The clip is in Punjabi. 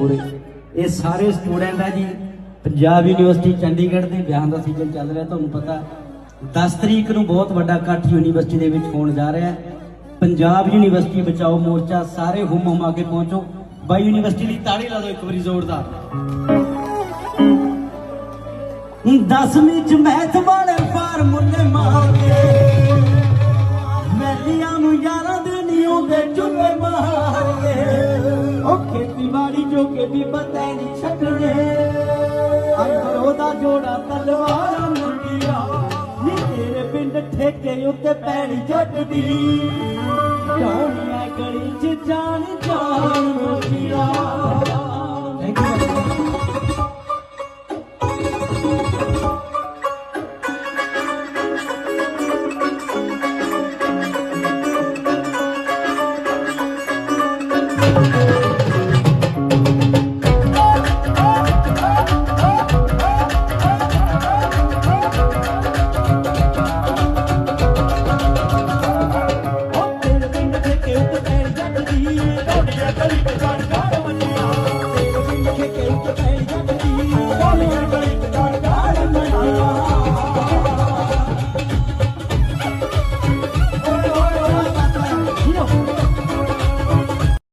ਮੋਰੇ ਇਹ ਸਾਰੇ ਸਟੂਡੈਂਟ ਆ ਜੀ। ਪੰਜਾਬ ਯੂਨੀਵਰਸਿਟੀ ਚੰਡੀਗੜ੍ਹ ਦੇ ਬਿਆਨ ਦਾ ਸੀਜ਼ਨ ਚੱਲ ਰਿਹਾ। ਤੁਹਾਨੂੰ ਪਤਾ 10 ਤਰੀਕ ਨੂੰ ਬਹੁਤ ਵੱਡਾ ਇਕੱਠ ਯੂਨੀਵਰਸਿਟੀ ਦੇ ਵਿੱਚ ਹੋਣ ਜਾ ਰਿਹਾ ਹੈ। ਪੰਜਾਬ ਯੂਨੀਵਰਸਿਟੀ ਬਚਾਓ ਮੋਰਚਾ, ਸਾਰੇ ਹੁਮ ਹੁਮਾ ਕੇ ਪਹੁੰਚੋ। ਬਾਈ ਯੂਨੀਵਰਸਿਟੀ ਲਈ ਤਾੜੀ ਲਾ ਦਿਓ ਇੱਕ ਵਾਰੀ ਜ਼ੋਰਦਾਰ। ਦਸਵੀਂ ਚ ਮੈਥ ਵਾਲੇ ਫਾਰਮੂਲੇ ਮਾਰਦੇ। ਮੈਲੀਆਂ ਨੂੰ ਯਾਰਾਂ ਦੇ ਨਹੀਂ ਆਉਂਦੇ ਚੁੱਲੇ ਦੀਵਾਰੀ ਜੋ ਕੇ ਵੀ ਬਤੈ ਨਹੀਂ ਛੱਡਣੇ ਅੱਜ ਖਲੋਦਾ ਜੋੜਾ ਤਲਵਾਰਾਂ ਮੁੰਡੀਆਂ, ਨੀ ਤੇਰੇ ਪਿੰਡ ਠੇਕੇ ਉੱਤੇ ਪੈਣੀ ਜੱਟਦੀ। ਜਾਣੀਆਂ ਗਲੀ 'ਚ ਜਾਣ ਜਾਣ ਮੁੰਡੀਆਂ। Thank you ਜੱਟ ਦੀ ਢੋਡੀਆਂ ਕਲੀ ਪਛਾਣ